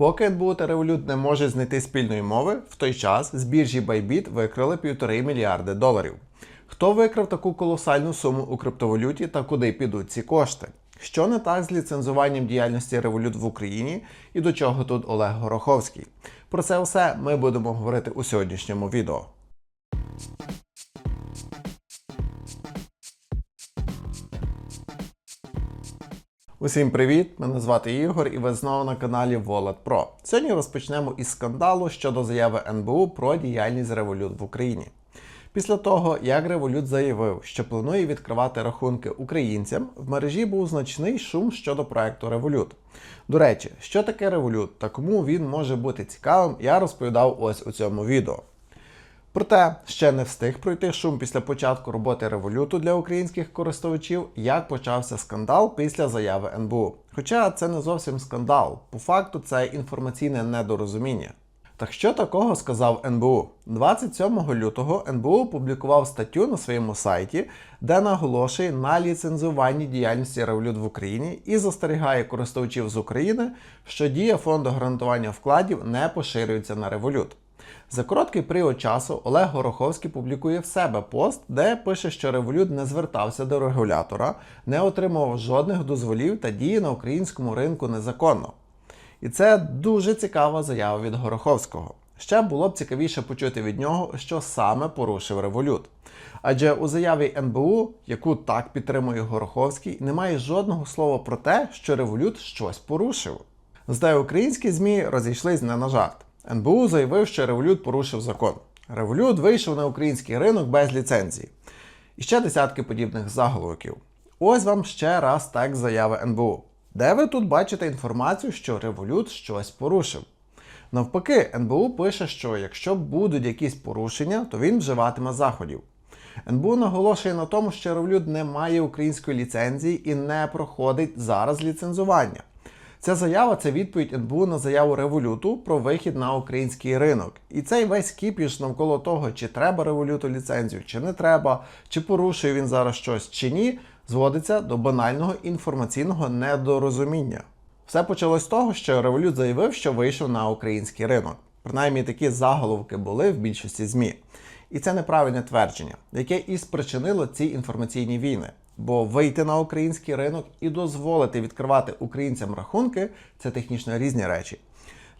НБУ та Revolut не може знайти спільної мови, в той час з біржі Bybit викрали півтори мільярди доларів. Хто викрав таку колосальну суму у криптовалюті та куди підуть ці кошти? Що не так з ліцензуванням діяльності Revolut в Україні і до чого тут Олег Гороховський? Про це все ми будемо говорити у сьогоднішньому відео. Усім привіт! Мене звати Ігор і ви знову на каналі Wallet Pro. Сьогодні розпочнемо із скандалу щодо заяви НБУ про діяльність Revolut в Україні. Після того, як Revolut заявив, що планує відкривати рахунки українцям, в мережі був значний шум щодо проекту Revolut. До речі, що таке Revolut та кому він може бути цікавим, я розповідав ось у цьому відео. Проте ще не встиг пройти шум після початку роботи революту для українських користувачів, як почався скандал після заяви НБУ. Хоча це не зовсім скандал, по факту це інформаційне недорозуміння. Так що такого сказав НБУ? 27 лютого НБУ опублікував статтю на своєму сайті, де наголошує на ліцензуванні діяльності Revolut в Україні і застерігає користувачів з України, що дія фонду гарантування вкладів не поширюється на Revolut. За короткий період часу Олег Гороховський публікує в себе пост, де пише, що Revolut не звертався до регулятора, не отримував жодних дозволів та діє на українському ринку незаконно. І це дуже цікава заява від Гороховського. Ще було б цікавіше почути від нього, що саме порушив Revolut. Адже у заяві НБУ, яку так підтримує Гороховський, немає жодного слова про те, що Revolut щось порушив. Зате українські ЗМІ розійшлись не на жарт. НБУ заявив, що Revolut порушив закон. Revolut вийшов на український ринок без ліцензії. І ще десятки подібних заголовків. Ось вам ще раз текст заяви НБУ. Де ви тут бачите інформацію, що Revolut щось порушив? Навпаки, НБУ пише, що якщо будуть якісь порушення, то він вживатиме заходів. НБУ наголошує на тому, що Revolut не має української ліцензії і не проходить зараз ліцензування. Ця заява це відповідь НБУ на заяву Революту про вихід на український ринок. І цей весь кіпіш навколо того, чи треба Революту ліцензію, чи не треба, чи порушує він зараз щось, чи ні, зводиться до банального інформаційного недорозуміння. Все почалось з того, що Revolut заявив, що вийшов на український ринок. Принаймні такі заголовки були в більшості ЗМІ. І це неправильне твердження, яке і спричинило ці інформаційні війни. Бо вийти на український ринок і дозволити відкривати українцям рахунки це технічно різні речі.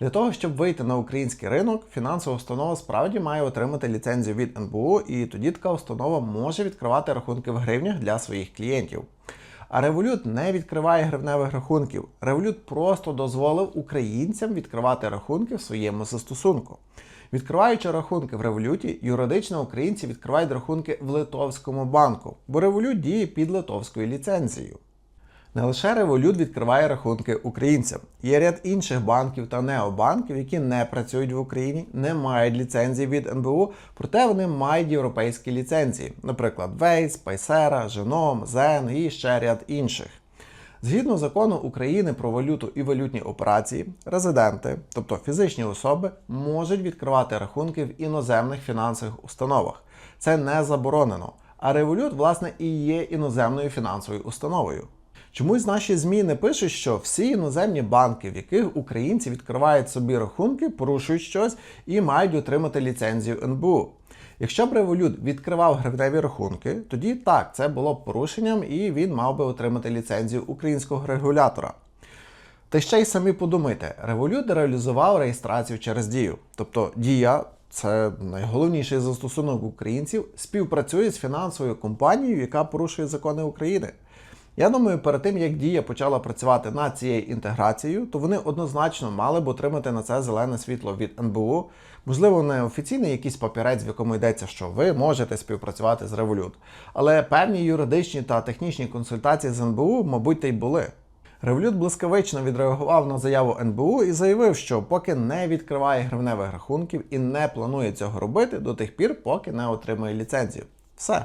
Для того, щоб вийти на український ринок, фінансова установа справді має отримати ліцензію від НБУ, і тоді така установа може відкривати рахунки в гривнях для своїх клієнтів. А Revolut не відкриває гривневих рахунків. Revolut просто дозволив українцям відкривати рахунки в своєму застосунку. Відкриваючи рахунки в Революті, юридично українці відкривають рахунки в Литовському банку, бо Revolut діє під литовською ліцензією. Не лише Revolut відкриває рахунки українцям. Є ряд інших банків та необанків, які не працюють в Україні, не мають ліцензії від НБУ, проте вони мають європейські ліцензії, наприклад, Waze, Paysera, Genome, Zen і ще ряд інших. Згідно закону України про валюту і валютні операції, резиденти, тобто фізичні особи, можуть відкривати рахунки в іноземних фінансових установах. Це не заборонено. А Revolut, власне, і є іноземною фінансовою установою. Чомусь наші ЗМІ не пишуть, що всі іноземні банки, в яких українці відкривають собі рахунки, порушують щось і мають отримати ліцензію НБУ. Якщо б Revolut відкривав гривневі рахунки, тоді так, це було б порушенням і він мав би отримати ліцензію українського регулятора. Та ще й самі подумайте, Revolut реалізував реєстрацію через дію. Тобто дія, це найголовніший застосунок українців, співпрацює з фінансовою компанією, яка порушує закони України. Я думаю, перед тим як Дія почала працювати над цією інтеграцією, то вони однозначно мали б отримати на це зелене світло від НБУ. Можливо, не офіційний якийсь папірець, в якому йдеться, що ви можете співпрацювати з Revolut. Але певні юридичні та технічні консультації з НБУ, мабуть, та й були. Revolut блискавично відреагував на заяву НБУ і заявив, що поки не відкриває гривневих рахунків і не планує цього робити до тих пір, поки не отримає ліцензію. Все.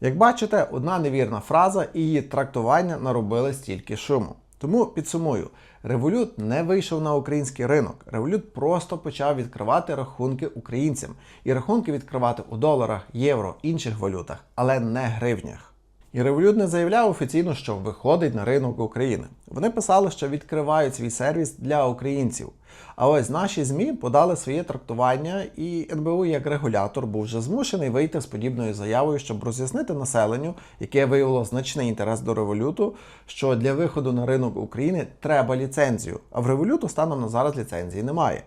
Як бачите, одна невірна фраза і її трактування наробили стільки шуму. Тому підсумую, револют не вийшов на український ринок. Револют просто почав відкривати рахунки українцям і рахунки відкривати у доларах, євро, інших валютах, але не гривнях. І Revolut не заявляв офіційно, що виходить на ринок України. Вони писали, що відкривають свій сервіс для українців. А ось наші ЗМІ подали своє трактування, і НБУ як регулятор був вже змушений вийти з подібною заявою, щоб роз'яснити населенню, яке виявило значний інтерес до революту, що для виходу на ринок України треба ліцензію. А в революту станом на зараз ліцензії немає.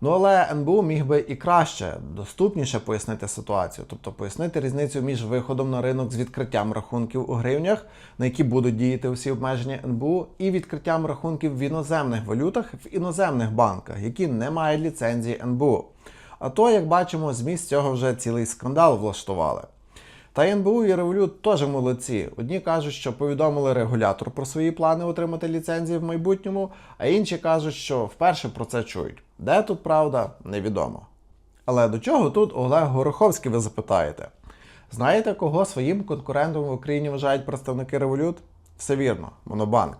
Ну але НБУ міг би і краще, доступніше пояснити ситуацію, тобто пояснити різницю між виходом на ринок з відкриттям рахунків у гривнях, на які будуть діяти усі обмеження НБУ, і відкриттям рахунків в іноземних валютах в іноземних банках, які не мають ліцензії НБУ. А то, як бачимо, ЗМІ з цього вже цілий скандал влаштували. Та НБУ і Револют теж молодці. Одні кажуть, що повідомили регулятор про свої плани отримати ліцензії в майбутньому, а інші кажуть, що вперше про це чують. Де тут правда, невідомо. Але до чого тут Олег Гороховський, ви запитаєте? Знаєте, кого своїм конкурентом в Україні вважають представники Револют? Все вірно, Монобанк.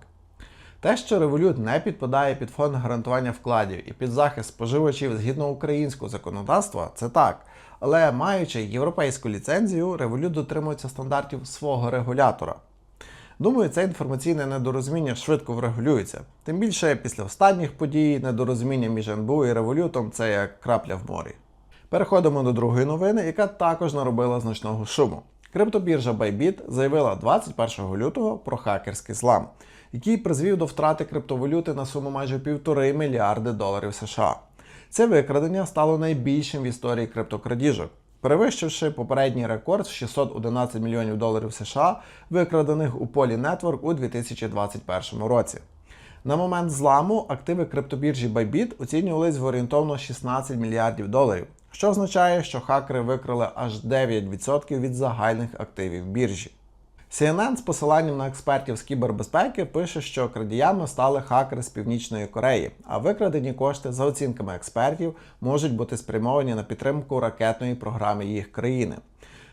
Те, що Revolut не підпадає під фонд гарантування вкладів і під захист споживачів згідно українського законодавства, це так. Але маючи європейську ліцензію, Revolut дотримується стандартів свого регулятора. Думаю, це інформаційне недорозуміння швидко врегулюється. Тим більше після останніх подій недорозуміння між НБУ і Револютом це як крапля в морі. Переходимо до другої новини, яка також наробила значного шуму. Криптобіржа Bybit заявила 21 лютого про хакерський злам, який призвів до втрати криптовалюти на суму майже півтори мільярди доларів США. Це викрадення стало найбільшим в історії криптокрадіжок, перевищивши попередній рекорд в 611 мільйонів доларів США, викрадених у полі Network у 2021 році. На момент зламу активи криптобіржі Bybit оцінювались в орієнтовно 16 мільярдів доларів, що означає, що хакери викрали аж 9% від загальних активів біржі. CNN з посиланням на експертів з кібербезпеки пише, що крадіями стали хакери з Північної Кореї, а викрадені кошти, за оцінками експертів, можуть бути спрямовані на підтримку ракетної програми їх країни.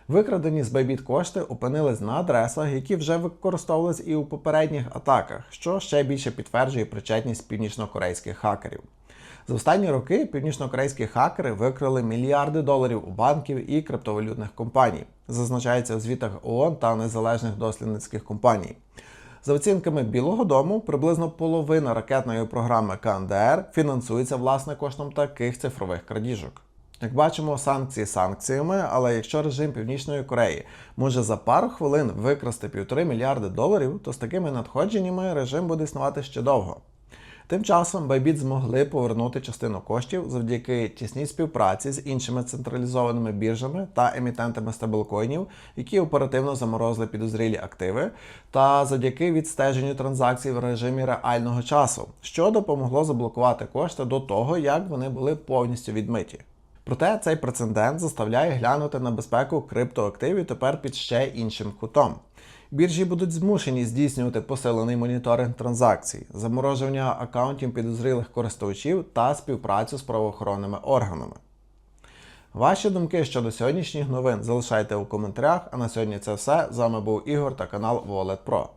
Викрадені з Bybit кошти опинились на адресах, які вже використовувались і у попередніх атаках, що ще більше підтверджує причетність північнокорейських хакерів. За останні роки північнокорейські хакери викрили мільярди доларів у банків і криптовалютних компаній, зазначається у звітах ООН та незалежних дослідницьких компаній. За оцінками Білого Дому, приблизно половина ракетної програми КНДР фінансується власне коштом таких цифрових крадіжок. Як бачимо, санкції санкціями, але якщо режим Північної Кореї може за пару хвилин викрасти півтори мільярди доларів, то з такими надходженнями режим буде існувати ще довго. Тим часом Bybit змогли повернути частину коштів завдяки тісній співпраці з іншими централізованими біржами та емітентами стаблкоїнів, які оперативно заморозили підозрілі активи, та завдяки відстеженню транзакцій в режимі реального часу, що допомогло заблокувати кошти до того, як вони були повністю відмиті. Проте цей прецедент заставляє глянути на безпеку криптоактивів тепер під ще іншим кутом. Біржі будуть змушені здійснювати посилений моніторинг транзакцій, замороження акаунтів підозрілих користувачів та співпрацю з правоохоронними органами. Ваші думки щодо сьогоднішніх новин залишайте у коментарях. А на сьогодні це все. З вами був Ігор та канал Wallet Pro.